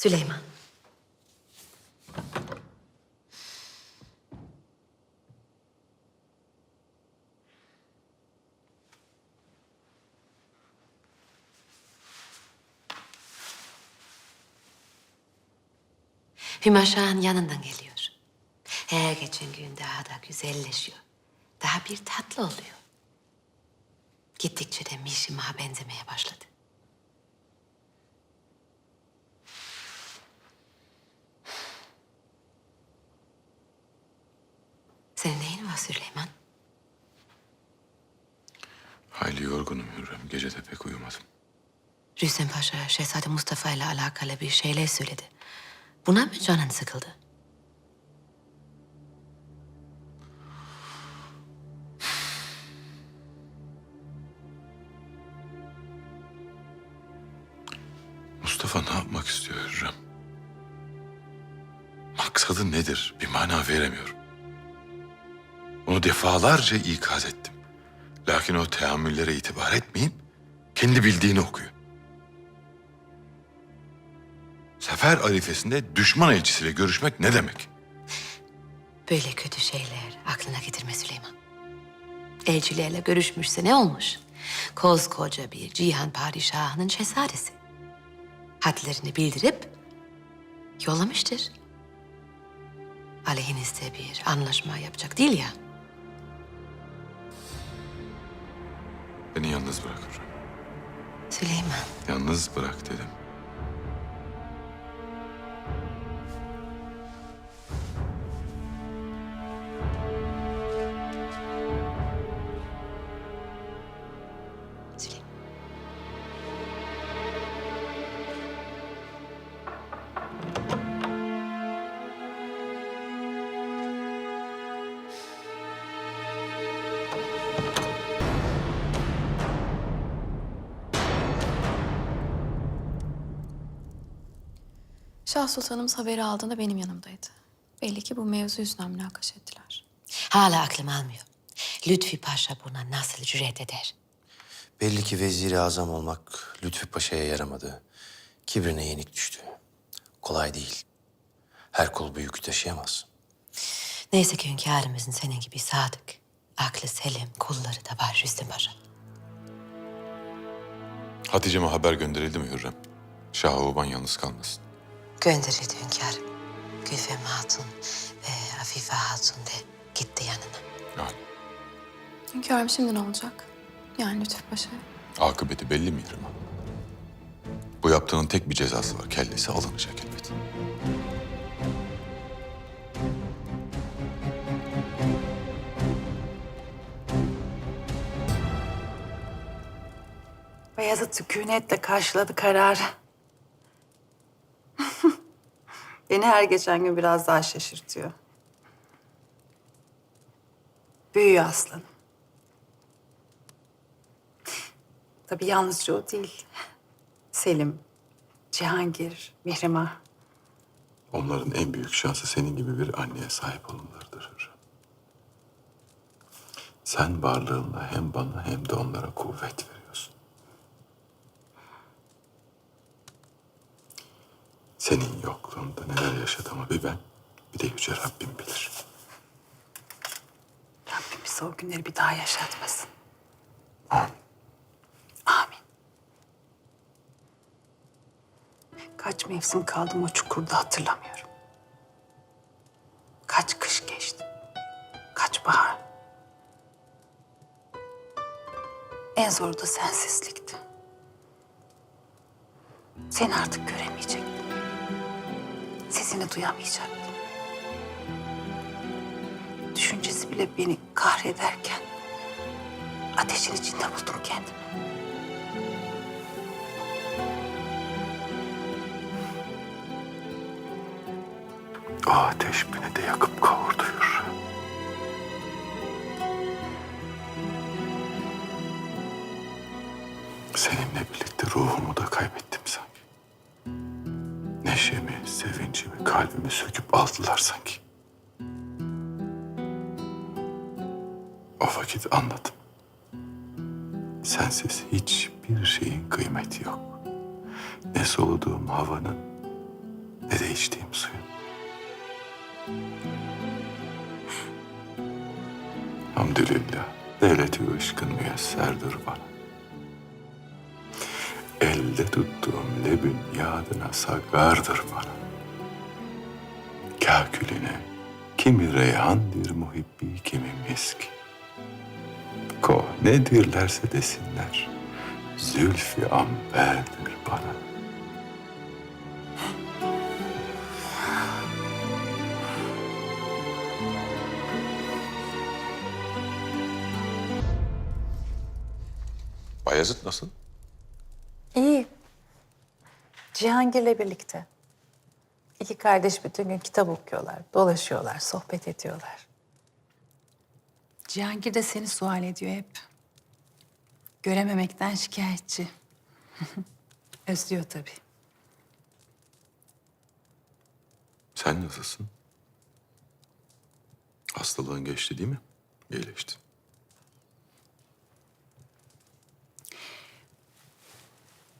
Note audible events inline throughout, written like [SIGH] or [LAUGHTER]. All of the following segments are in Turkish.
Süleyman. Hümaşa'nın yanından geliyor. Her geçen gün daha da güzelleşiyor. Daha bir tatlı oluyor. Gittikçe de Mişima'ya benzemeye başladı. Senin neyin var Süleyman? Hayli yorgunum Hürrem. Gece de pek uyumadım. Rüstem Paşa, Şehzade Mustafa ile alakalı bir şeyler söyledi. Buna mı canın sıkıldı? Mustafa ne yapmak istiyor Hürrem? Maksadı nedir? Bir mana veremiyorum. Defalarca ikaz ettim. Lakin o teamüllere itibar etmeyip kendi bildiğini okuyor. Sefer arifesinde düşman elçisiyle görüşmek ne demek? Böyle kötü şeyler aklına getirme Süleyman. Elçilerle görüşmüşse ne olmuş? Koskoca bir cihan padişahının şehzadesi. Hadlerini bildirip yollamıştır. Aleyhinizde bir anlaşma yapacak değil ya. Beni yalnız bırak Hürrem. Süleyman, Yalnız bırak dedim. Şah Sultanımız haberi aldığında benim yanımdaydı. Belli ki bu mevzu yüzünden münakaşa ettiler. Hala aklım almıyor. Lütfi Paşa buna nasıl cüret eder? Belli ki veziri azam olmak Lütfü Paşa'ya yaramadı. Kibrine yenik düştü. Kolay değil. Her kul bu yükü taşıyamaz. Neyse ki hünkârımızın senin gibi sadık, aklı selim kulları da var Rüstem Paşa. Hatice'me haber gönderildi mi Hürrem? Şah Oban yalnız kalmasın. Gönderildi hünkârım. Gülfem Hatun ve Afife Hatun de gitti yanına. Yani Hünkârım şimdi ne olacak? Yani Lütfü Paşa. akıbeti belli mi İrem? Bu yaptığının tek bir cezası var. Kellesi alınacak elbet. Beyazıt sükunetle karşıladı kararı. Beni her geçen gün biraz daha şaşırtıyor. Büyüyor aslanım. Tabii yalnızca o değil. Selim, Cihangir, Mihrimah. Onların en büyük şansı senin gibi bir anneye sahip olmalarıdır Hürrem. Sen varlığınla hem bana hem de onlara kuvvet veriyorsun. Senin yokluğunda neler yaşadığımı bir ben, bir de Yüce Rabbim bilir. Rabbim bize o günleri bir daha yaşatmasın. Amin. Amin. Kaç mevsim kaldım o çukurda hatırlamıyorum. Kaç kış geçti. Kaç bahar. En zoru da sensizlikti. Seni artık göremeyecektim. Sesini duyamayacaktım. Düşüncesi bile beni kahrederken ateşin içinde buldum kendimi. O ateş beni de yakıp kavurdu Hürrem. Seninle birlikte ruhumu da kalbimi söküp aldılar sanki. O vakit anladım. Sensiz hiçbir şeyin kıymeti yok. Ne soluduğum havanın ne de içtiğim suyun. Hamdülillah devleti ışkın müyesserdir bana. Elde tuttuğum lebün yadına sagardır bana. Kâküline kimi reyhandir muhibbi kimi misk. Ko nedirlerse desinler, zülfü amberdir bana. Bayezid nasıl? İyi. Cihangir'le birlikte. İki kardeş bütün gün kitap okuyorlar, dolaşıyorlar, sohbet ediyorlar. Cihangir de seni sual ediyor hep. Görememekten şikayetçi. [LAUGHS] Özlüyor tabii. Sen nasılsın? Hastalığın geçti değil mi? İyileştin.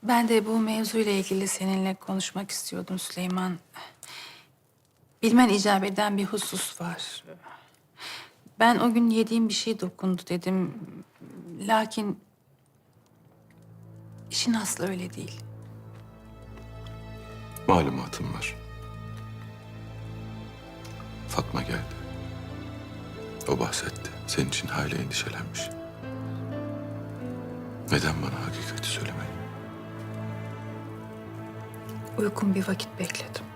Ben de bu mevzuyla ilgili seninle konuşmak istiyordum Süleyman. Bilmen icap eden bir husus var. Ben o gün yediğim bir şey dokundu dedim. Lakin işin aslı öyle değil. Malumatım var. Fatma geldi. O bahsetti. Senin için hayli endişelenmiş. Neden bana hakikati söylemedin? Uygun bir vakit bekledim.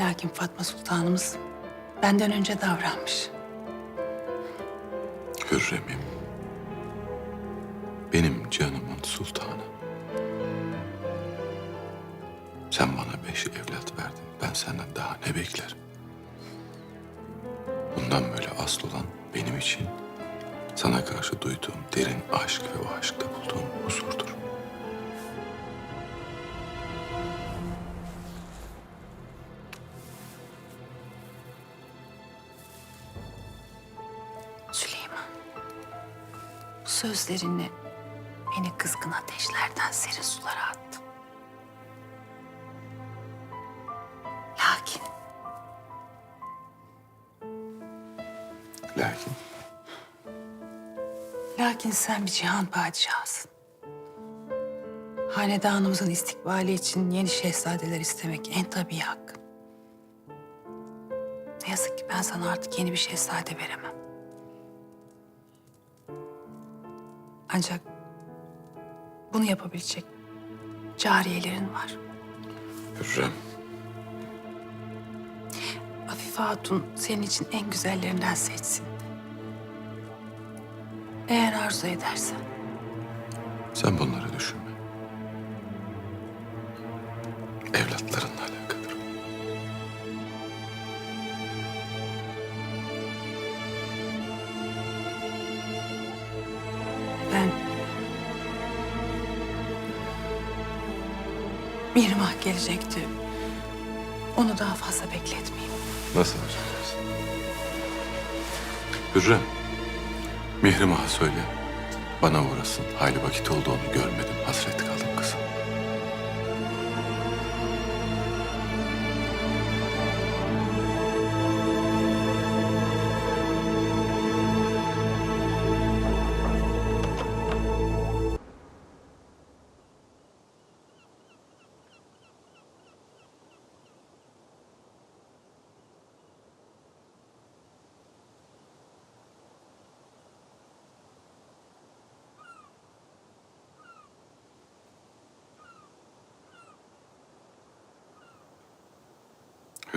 Lakin Fatma Sultanımız benden önce davranmış. Hürrem'im. Benim canımın sultanı. Sen bana beş evlat verdin. Ben senden daha ne beklerim? Bundan böyle asıl olan benim için sana karşı duyduğum derin aşk ve o aşkta bulduğum huzurdur. Bu sözlerinle beni kızgın ateşlerden serin sulara attın. Lakin Lakin Lakin sen bir cihan padişahısın. Hanedanımızın istikbali için yeni şehzadeler istemek en tabii hak. Ne yazık ki ben sana artık yeni bir şehzade veremem. Ancak bunu yapabilecek cariyelerin var. Hürrem Afife Hatun senin için en güzellerinden seçsin. Eğer arzu edersen. sen bunları düşünme. Evlatlarınla alakadır. Mihrimah gelecekti. Onu daha fazla bekletmeyeyim. Nasıl yapacaksın? Hürrem, Mihrimah'a söyle. Bana uğrasın. Hayli vakit oldu onu görmedim. Hasret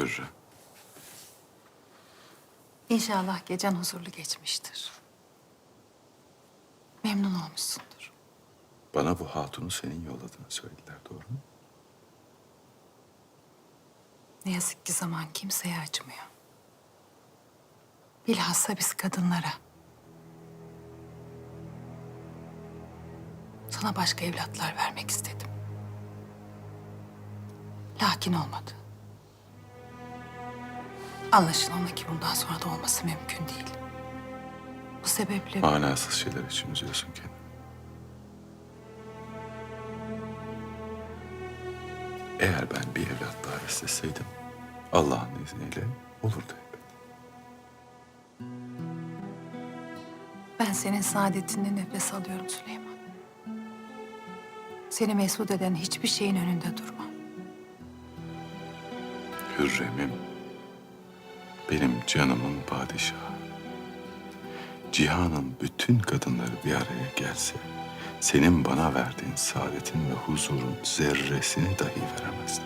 Hürrem, İnşallah gecen huzurlu geçmiştir. Memnun olmuşsundur. bana bu hatunu senin yolladığını söylediler, doğru mu? Ne yazık ki zaman kimseye acımıyor. Bilhassa biz kadınlara. Sana başka evlatlar vermek istedim. Lakin olmadı. Anlaşılan ki bundan sonra da olması mümkün değil. Bu sebeple Manasız şeyler için üzüyorsun kendini. eğer ben bir evlat daha isteseydim Allah'ın izniyle olurdu elbet. Ben senin saadetinden nefes alıyorum Süleyman. Seni mesut eden hiçbir şeyin önünde durmam. Hürrem'im, benim canımın padişahı. Cihanın bütün kadınları bir araya gelse, senin bana verdiğin saadetin ve huzurun zerresini dahi veremezler.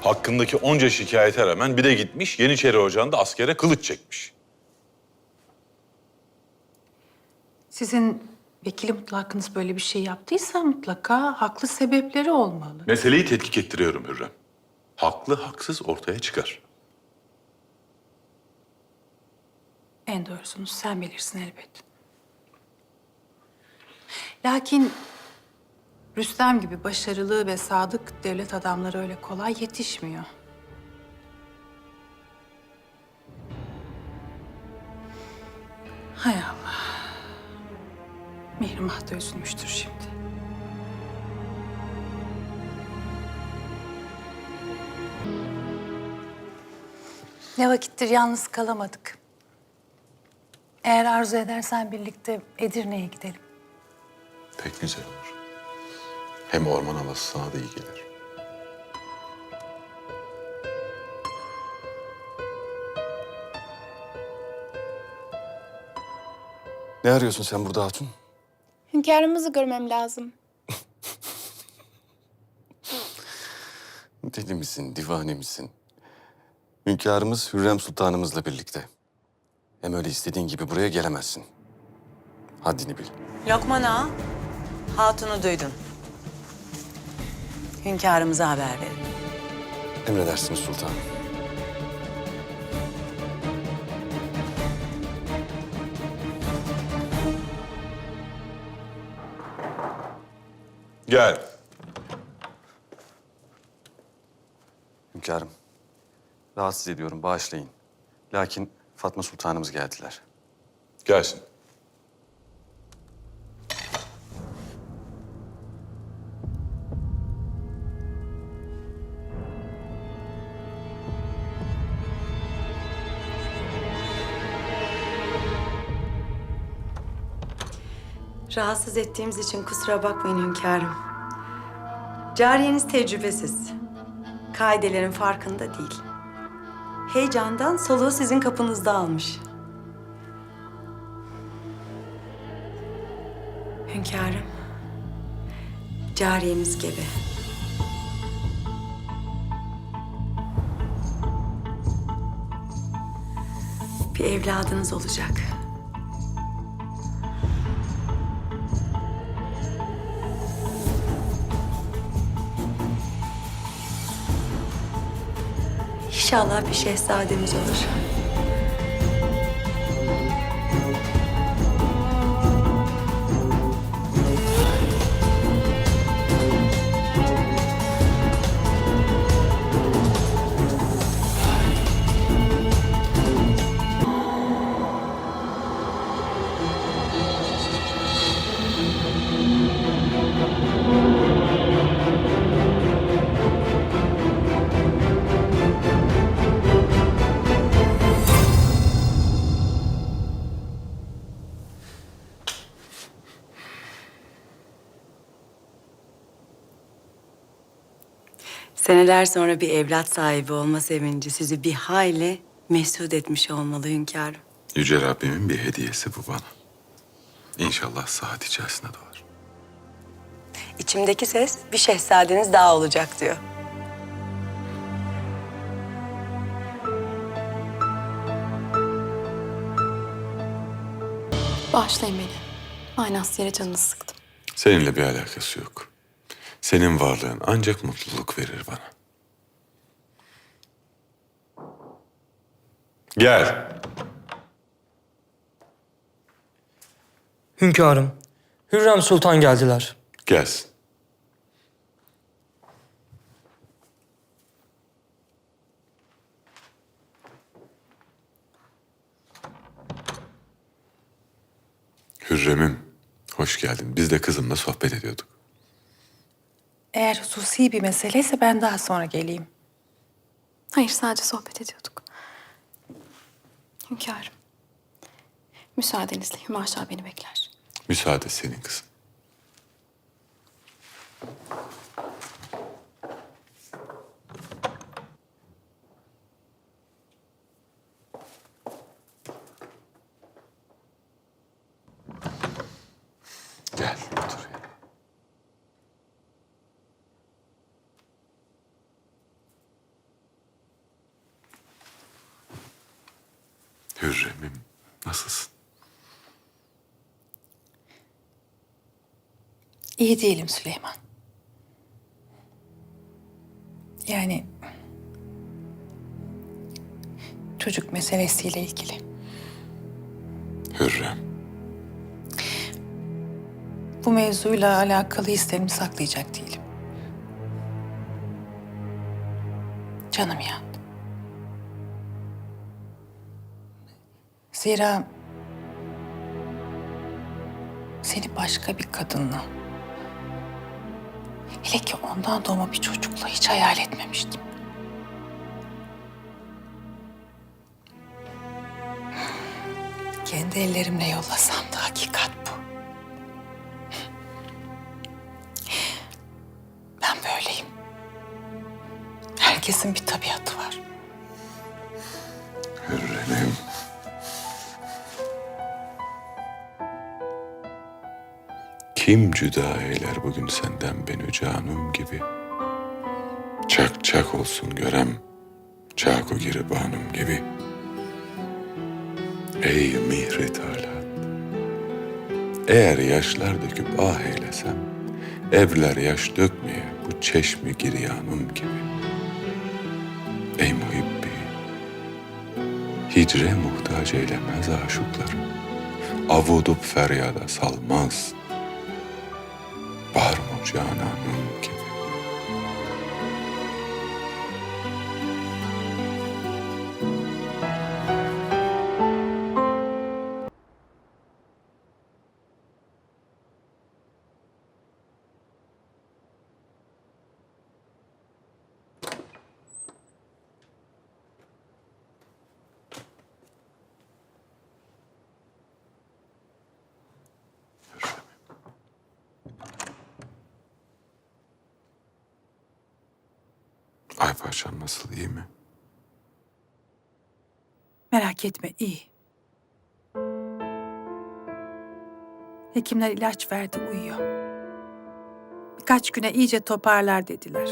Hakkındaki onca şikayete rağmen bir de gitmiş Yeniçeri Ocağı'nda askere kılıç çekmiş. Sizin vekili mutlakınız böyle bir şey yaptıysa mutlaka haklı sebepleri olmalı. Meseleyi tetkik ettiriyorum Hürrem. Haklı haksız ortaya çıkar. En doğrusunu sen bilirsin elbet. Lakin Rüstem gibi başarılı ve sadık devlet adamları öyle kolay yetişmiyor. Hay Allah. Mihrimah da üzülmüştür şimdi. Ne vakittir yalnız kalamadık. Eğer arzu edersen birlikte Edirne'ye gidelim. Pek güzel olur. Hem orman havası sana da iyi gelir. Ne arıyorsun sen burada hatun? Hünkârımızı görmem lazım. [LAUGHS] Deli misin, divane misin? Hünkârımız Hürrem Sultanımızla birlikte. Hem öyle istediğin gibi buraya gelemezsin. Haddini bil. Lokman ağa, hatunu duydun. Hünkârımıza haber verin. Emredersiniz sultanım. Gel. Hünkârım, rahatsız ediyorum, bağışlayın. Lakin Fatma Sultanımız geldiler. Gelsin. Rahatsız ettiğimiz için kusura bakmayın hünkârım. Cariyeniz tecrübesiz. Kaidelerin farkında değil. Heyecandan soluğu sizin kapınızda almış. Hünkârım, cariyemiz gebe. Bir evladınız olacak. İnşallah bir şehzademiz olur. Seneler sonra bir evlat sahibi olma sevinci sizi bir hayli mesut etmiş olmalı hünkârım. Yüce Rabbimin bir hediyesi bu bana. İnşallah saat içerisinde doğar. İçimdeki ses bir şehzadeniz daha olacak diyor. Bağışlayın beni. Manasız yere canınızı sıktım. Seninle bir alakası yok. Senin varlığın ancak mutluluk verir bana. Gel. Hünkârım, Hürrem Sultan geldiler. Gelsin. Hürrem'im, hoş geldin. Biz de kızımla sohbet ediyorduk. Eğer hususi bir meseleyse ben daha sonra geleyim. Hayır sadece sohbet ediyorduk. Hünkârım. Müsaadenizle Hümaşa beni bekler. Müsaade senin kızım. Gel otur. ya. Hürrem'im nasılsın? İyi değilim Süleyman. Yani çocuk meselesiyle ilgili. Hürrem. Bu mevzuyla alakalı hislerimi saklayacak değilim. Canım yandı. Zira seni başka bir kadınla, hele ki ondan doğma bir çocukla hiç hayal etmemiştim. Kendi ellerimle yollasam da hakikat bu. Ben böyleyim. Herkesin bir tabiatı var. Kim cüda eyler bugün senden beni canım gibi? Çak çak olsun görem, çak o giribanım gibi. Ey mihri talat, eğer yaşlar döküp ah eylesem, evler yaş dökmeye bu çeşmi giryanım gibi. Ey muhibbi, Hicre muhtaç eylemez aşıkları. Avudup feryada salmaz. Var mı cananım gibi. Ay paşam nasıl iyi mi? Merak etme iyi. Hekimler ilaç verdi uyuyor. Birkaç güne iyice toparlar dediler.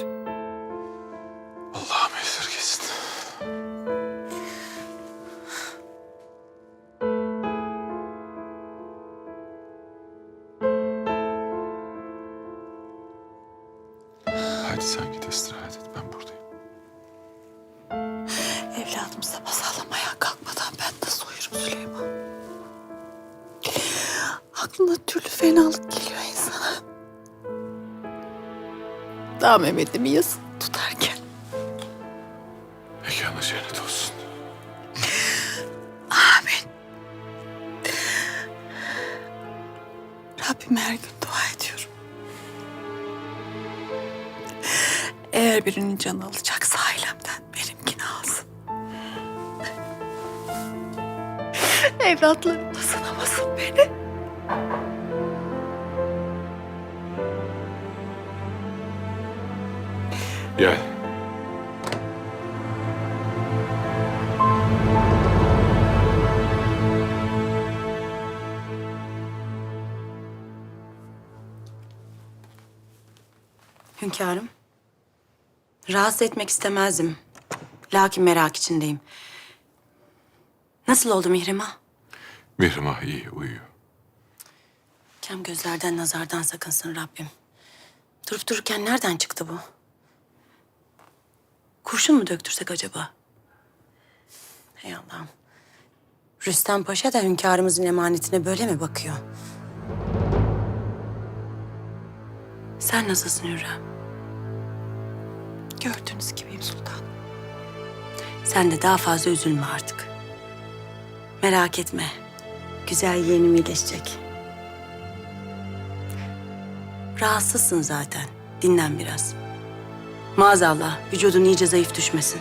Allah'ım Süleyman? Aklına türlü fenalık geliyor insana. Daha Mehmet'imi yasın Evlatlarım da sınamasın beni. Gel. Hünkârım. Rahatsız etmek istemezdim. Lakin merak içindeyim. Nasıl oldu Mihrimah? Mihrimah iyi uyuyor. Kem gözlerden nazardan sakınsın Rabbim. Durup dururken nereden çıktı bu? Kurşun mu döktürsek acaba? Hey Allah'ım. Rüstem Paşa da hünkârımızın emanetine böyle mi bakıyor? Sen nasılsın Hürrem? Gördüğünüz gibiyim sultanım. Sen de daha fazla üzülme artık. Merak etme güzel yeğenim iyileşecek. Rahatsızsın zaten. Dinlen biraz. Maazallah vücudun iyice zayıf düşmesin.